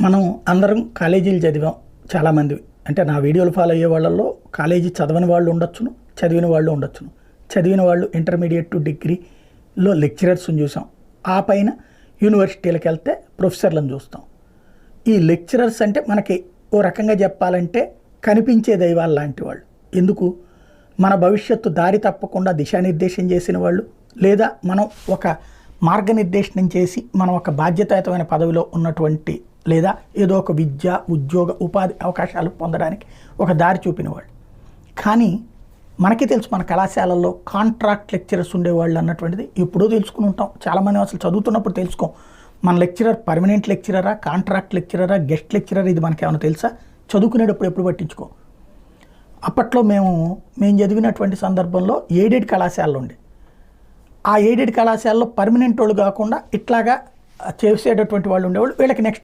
మనం అందరం కాలేజీలు చదివాం చాలామంది. అంటే నా వీడియోలు ఫాలో అయ్యే వాళ్ళల్లో కాలేజీ చదవని వాళ్ళు ఉండొచ్చును చదివిన వాళ్ళు ఉండొచ్చును. చదివిన వాళ్ళు ఇంటర్మీడియట్ టు డిగ్రీలో లెక్చరర్స్ని చూసాం. ఆ పైన యూనివర్సిటీలకు వెళ్తే ప్రొఫెసర్లను చూస్తాం. ఈ లెక్చరర్స్ అంటే మనకి ఓ రకంగా చెప్పాలంటే కనిపించే దైవాలు లాంటి వాళ్ళు. ఎందుకు? మన భవిష్యత్తు దారి తప్పకుండా దిశానిర్దేశం చేసిన వాళ్ళు లేదా మనం ఒక మార్గనిర్దేశనం చేసి మనం ఒక బాధ్యతాయుతమైన పదవిలో ఉన్నటువంటి లేదా ఏదో ఒక విద్య ఉద్యోగ ఉపాధి అవకాశాలు పొందడానికి ఒక దారి చూపినవాడు. కానీ మనకి తెలుసు మన కళాశాలల్లో కాంట్రాక్ట్ లెక్చరర్స్ ఉండేవాళ్ళు అన్నటువంటిది ఎప్పుడో తెలుసుకుని ఉంటాం. చాలామంది అసలు చదువుతున్నప్పుడు తెలుసుకోం. మన లెక్చరర్ పర్మనెంట్ లెక్చరరా కాంట్రాక్ట్ లెక్చరరా గెస్ట్ లెక్చరర్ ఇది మనకి ఏమైనా తెలుసా? చదువుకునేటప్పుడు ఎప్పుడు పట్టించుకో. అప్పట్లో మేము మేము చదివినటువంటి సందర్భంలో ఎయిడెడ్ కళాశాలలో ఉండే. ఆ ఎయిడెడ్ కళాశాలలో పర్మనెంట్ వాళ్ళు కాకుండా ఇట్లాగా చేసేటటువంటి వాళ్ళు ఉండేవాళ్ళు. వీళ్ళకి నెక్స్ట్